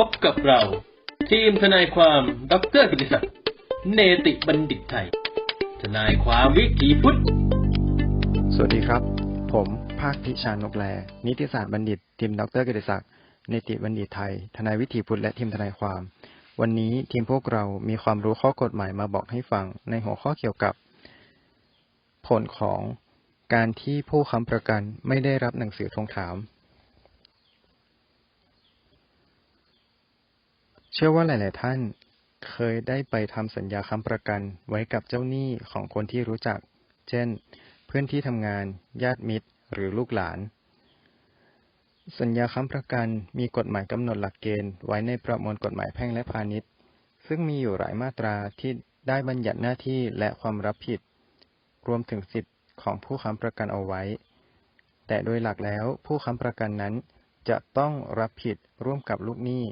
พบกับเรา ทีมทนายความดรกิติศักดิ์เนติบัณฑิตไทย ทนายความวิถีพุทธ สวัสดีครับ ผมภาคพิชานนกแล นิติศาสตร์บัณฑิต ทีมดรกิติศักดิ์เนติบัณฑิตไทย ทนายวิถีพุทธและทีมทนายความ วันนี้ทีมพวกเรามีความรู้ข้อกฎหมายมาบอกให้ฟังในหัวข้อเกี่ยวกับ ผลของการที่ผู้ค้ำประกันไม่ได้รับหนังสือทวงถาม เชื่อว่าหลาย ๆ ท่านเคยได้ไปทำสัญญาค้ำประกันไว้กับเจ้าหนี้ของคนที่รู้จัก เช่น เพื่อนที่ทำงาน ญาติมิตร หรือลูกหลาน สัญญาค้ำประกันมีกฎหมายกำหนดหลักเกณฑ์ไว้ในประมวลกฎหมายแพ่งและพาณิชย์ ซึ่งมีอยู่หลายมาตราที่ได้บัญญัติหน้าที่และความรับผิด รวมถึงสิทธิ์ของผู้ค้ำประกันเอาไว้ แต่โดยหลักแล้วผู้ค้ำประกันนั้นจะต้องรับผิดร่วมกับลูกหนี้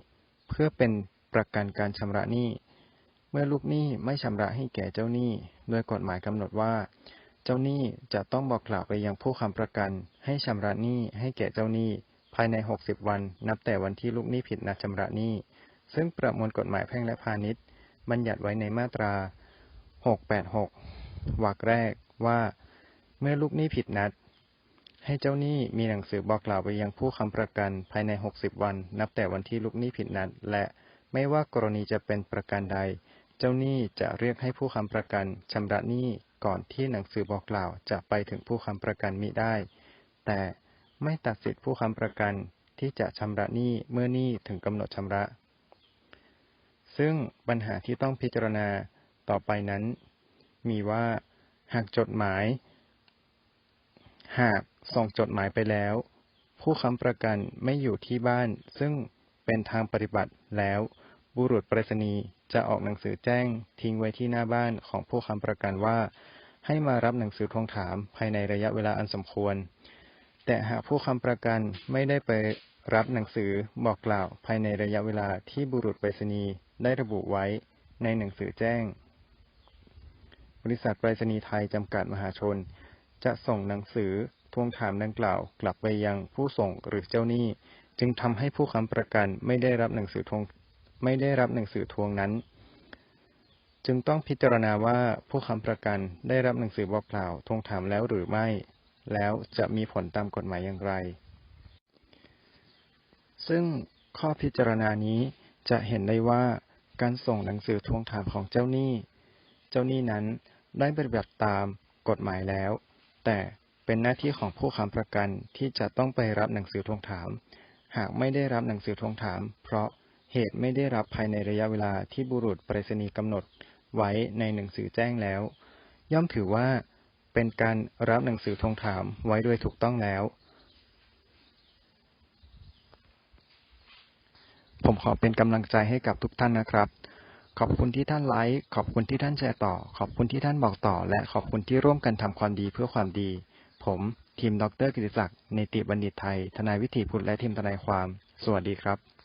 เพื่อเป็นประกันการชำระหนี้ เมื่อลูกหนี้ไม่ชำระให้แก่เจ้าหนี้ โดยกฎหมายกำหนดว่า เจ้าหนี้จะต้องบอกกล่าวไปยังผู้ค้ำประกัน ให้ชำระหนี้ให้แก่เจ้าหนี้ ภายใน 60 วัน นับแต่วันที่ลูกหนี้ผิดนัดชำระหนี้ ซึ่งประมวลกฎหมายแพ่งและพาณิชย์ บัญญัติไว้ในมาตรา 686 วรรคแรกว่า เมื่อลูกหนี้ผิดนัด ให้เจ้าหนี้มีหนังสือบอกกล่าวไปยังผู้ค้ำประกันภายใน 60 วัน นับแต่วันที่ลูกหนี้ผิดนัด และไม่ว่ากรณีจะเป็นประการใด เจ้าหนี้จะเรียกให้ผู้ค้ำประกันชำระหนี้ก่อนที่หนังสือบอกกล่าวจะไปถึงผู้ค้ำประกันมิได้ แต่ไม่ตัดสิทธิผู้ค้ำประกันที่จะชำระหนี้เมื่อหนี้ถึงกำหนดชำระ ซึ่งปัญหาที่ต้องพิจารณาต่อไปนั้น มีว่า หากจดหมาย หาก ส่งจดหมายไปแล้ว ผู้ค้ำประกันไม่อยู่ที่บ้าน ซึ่งเป็นทางปฏิบัติแล้ว บุรุษไปรษณีย์จะออกหนังสือแจ้ง ทิ้งไว้ที่หน้าบ้านของผู้ค้ำประกันว่า ให้มารับหนังสือทวงถามภายในระยะเวลาอันสมควร แต่หากผู้ค้ำประกันไม่ได้ไปรับหนังสือบอกกล่าวภายในระยะเวลาที่บุรุษไปรษณีย์ได้ระบุไว้ในหนังสือแจ้ง บริษัทไปรษณีย์ไทยจำกัดมหาชน จะส่งหนังสือ ทวงถามดังกล่าวกลับไปยังผู้ส่งหรือเจ้าหนี้ จึงทำให้ผู้ค้ำประกันไม่ได้รับหนังสือทวงไม่ได้รับหนังสือทวงนั้น จึงต้องพิจารณาว่าผู้ค้ำประกันได้รับหนังสือบอกกล่าวทวงถามแล้วหรือไม่ แล้วจะมีผลตามกฎหมายอย่างไร ซึ่งข้อพิจารณานี้จะเห็นได้ว่าการส่งหนังสือทวงถามของเจ้าหนี้ เจ้าหนี้นั้นได้ปฏิบัติตามกฎหมายแล้ว แต่ เป็นหน้าที่ของผู้ค้ำประกันที่จะต้องไปรับหนังสือทวงถาม หากไม่ได้รับหนังสือทวงถาม เพราะเหตุไม่ได้รับภายในระยะเวลาที่บุรุษไปรษณีย์กำหนดไว้ในหนังสือแจ้งแล้ว ย่อมถือว่าเป็นการรับหนังสือทวงถามไว้โดยถูกต้องแล้ว ผมขอเป็นกำลังใจให้กับทุกท่านนะครับ ขอบคุณที่ท่านไลค์ ขอบคุณที่ท่านแชร์ต่อ ขอบคุณที่ท่านบอกต่อ และขอบคุณที่ร่วมกันทำความดีเพื่อความดี ผมทีมดรกิติศักดิ์ในติบัณฑิตไทย ทนายวิถีพุทธและทีมทนายความ สวัสดีครับ